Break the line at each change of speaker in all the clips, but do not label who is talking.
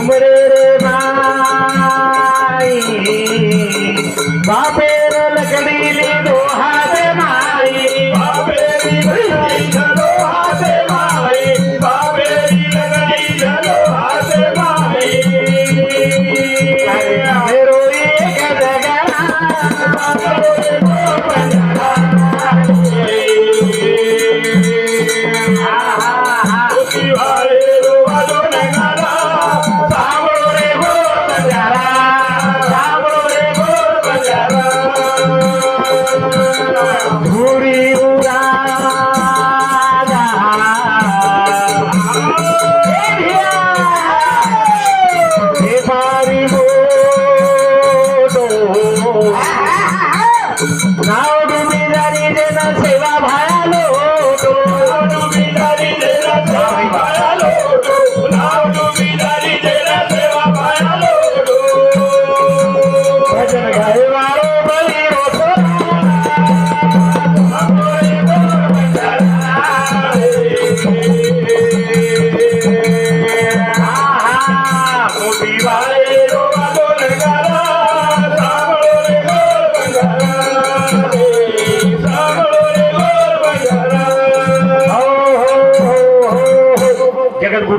உமரே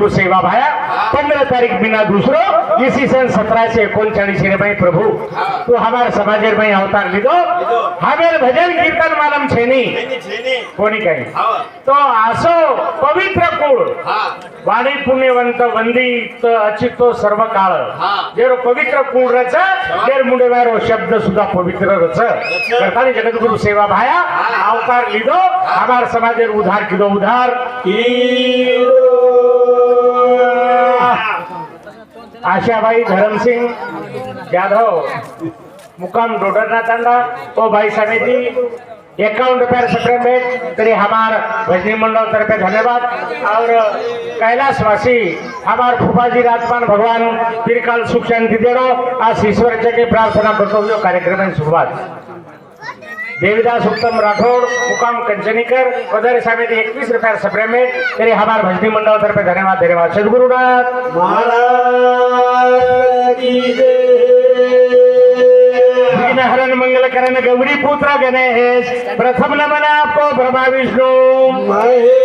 गुरु
सेवा भाया। पंद्रह तारीख बिना दूसरो इसी सन सत्रह से एकोणचाळीस रे भाई प्रभु। तो हमारे समाज भाई अवतार लिधो। हमेर भजन कीर्तन मालम छेनी कोनी कहे? तो आसो पवित्र कुळ वाणी पुण्यवंत वंदित अचितो सर्व काळ जेरो पवित्र कुळ रच जेर मुंडे वारो शब्द सुद्धा पवित्र रच। करतानी जगतगुरु सेवा भाया अवतार लिधो। हमार समाज उधार किदो उधार। की आशाबाई धरमसिंग यादव मुकाम डोडरना तांडा ओ भाई समिति इक्यावन रुपया में तरी हमार भजनी मंडल तरफे धन्यवाद. और कैलाशवासी हमार फूफाजी राजपान भगवान तिरकाल सुख शांति देरो आज ईश्वर की प्रार्थना करते हुए कार्यक्रम की शुरुआत. देवीदास उत्तम राठौड़ मुकाम कंचनीकर पदर समिति एकवीस रुपया सप्रेमेट. तेरे हमार भजनी मंडल तरफे धन्यवाद धन्यवाद. सदगुरुनाथ.
महाराज
विघ्नहरण मंगल करण गौरी पुत्र गणेश. प्रथम नमन आपको ब्रह्मा विष्णु.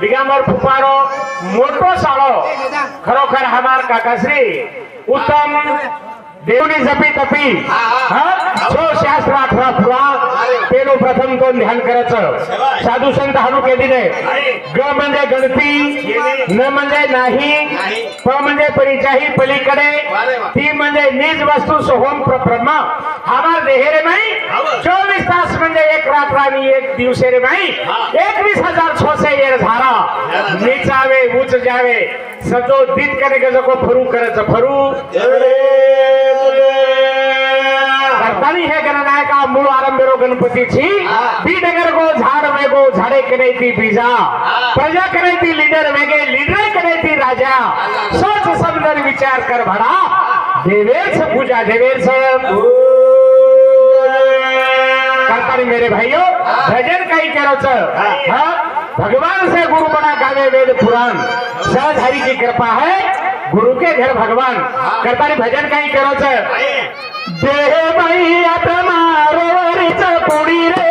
દિગામર ફુફાનો મોટો શાળો. ખરોખર હમાર કાકાશ્રી ઉત્તમ દેવની જપી તપી. હા છો શાસ્ત્ર આઠવા अठरा ध्यान करायचं? साधू संत हाणू केली ग म्हणजे गणती न म्हणजे नाही प म्हणजे परिचाही पलीकडे ती म्हणजे निज वस्तू सोहम प्रब्रह्म हवा देहे रे माई चोवीस तास म्हणजे एक रात्र आणि एक दिवसे रे माई. एकवीस हजार छोसे येर झारा. नीचावे उच जावे. सजो दित करे गजको फरू करायचं फरू. करतानी हे गणनायका मूळ आरंभेरो गणपतीची बी नगर गो झाड वेगो झाडे करे ती बीजा प्रजा करे ती लीडर वेगे लीडर करे ती राजा। सोच समजून विचार कर भडा। देवेच पूजा देवेच करतानी मेरे भाइयों भजन कहीं करो? भगवान से गुरु बना गावे वेद पुराण। सहधारी की कृपा है। गुरु के घर भगवान। करतानी भजन कहीं करो छ देह मैया तुम्हारो रिच पुडी रे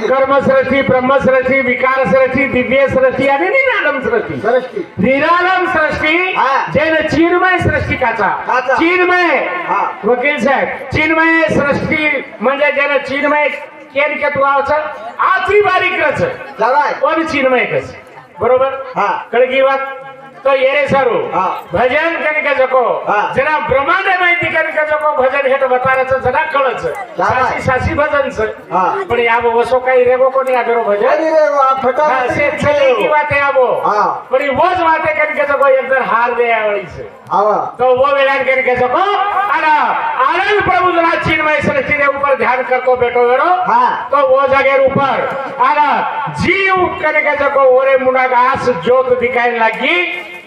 कर्मसरथी
ब्रह्मसरथी विकारसरथी दिव्य सरथी आणि निरालम
सरथी
निरालम सृष्टी जैन चिन्मय सृष्टी
काचा.
चिन्मय. वकील साहेब चिन्मय सृष्टी म्हणजे जैन चिन्मय केन के तू आत्री बारीक कोण चिन्मय कस? बरोबर?
हा.
कळगी वाट तो येरे सारू. भजन कनिक जको जना ब्रह्मांड माहिती का जको
भजन
हे वताराचं जना कळच. सासी सासी भजनच. पण
या वसो काही
रेगो
आ
आगरो भजन? असे चले
की
वाते आबो पण वोज वाते कनिक जको एक जर हार दे
यावेळीच.
तो वो विलान करी का जको आणि आनंद प्रभु जना चिन्मय सृष्टि चीन ऊपर ध्यान करतो बेटो
वेरो
तो वो जगह ऊपर आणि जीव कनिक जको ओरे मुना का आस जोत दिखाई लगी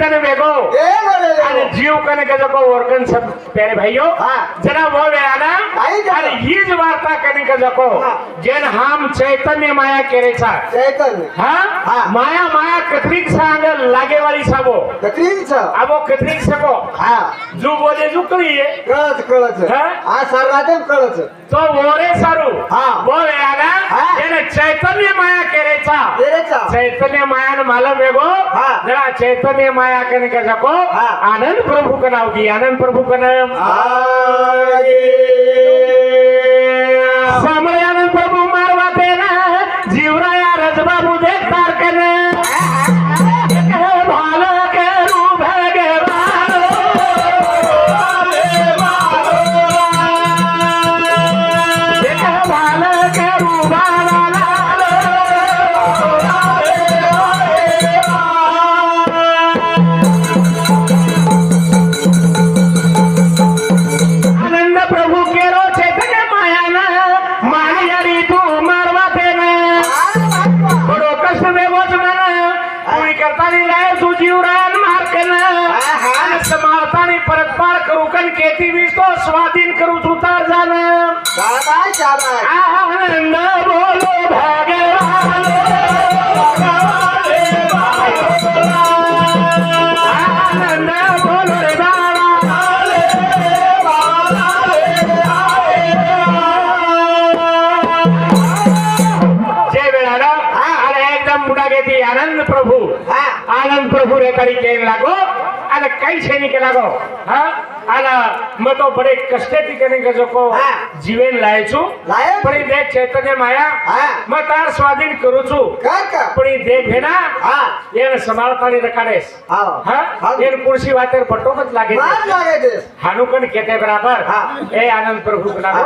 తను వేగో అది జీవ కనుక జగో వర్గన్ సబ్ ప్యాरे भाइयों जरा वो वेळाना आणि हीच वार्ता कनिक जको जेन हाम चैतन्य माया केरे छा चैतन्य. हा? माया माया कथरीक सांग
लागेवाली
साबो. कथरीक सा अबो कथरीक सको हा.
जो बोले
जो कळीये. कळत कळत. हा? सारा ते कळत. तो ओरे सारू. बोयाला त्याने चैतन्य माया केरेचा चैतन्य मायान मालम वेगो. जरा चैतन्य माया के निकल जाको आनंद प्रभु का की आनंद प्रभु का नाम
आनंद प्रभु
आनंद प्रभु रे करी के लागो अरे कैसे निकलागो हाँ મુડાગેથી આનંદ પ્રભુ
હા
આનંદ પ્રભુ રે કરી કે લાગો અને કઈ છે ની કે લાગો હા અને મેં તો બડે કષ્ટેથી કરીને કે જોકો
હા.
જીવન લાય છું
લાયો?
પણ એ દેખ ચૈતન્ય માયા
હા
મેં તાર સ્વાધીન કરું છું
કાકા
પણ એ દેખ ભેના
હા
એને સંભાળતાની રખાડેશ
આવો
હા
આવો.
એને કુર્સી વાતે પટ્ટો જ લાગે છે.
માર લાગે છે
હાનુકન કેતે બરાબર
હા.
એ આનંદ પ્રભુ કલાવો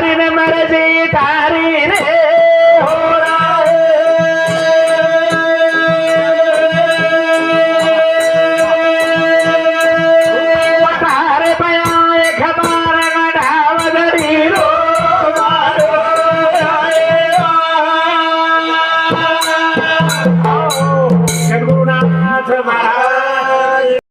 കാരിനെ മറ ചെയ്താ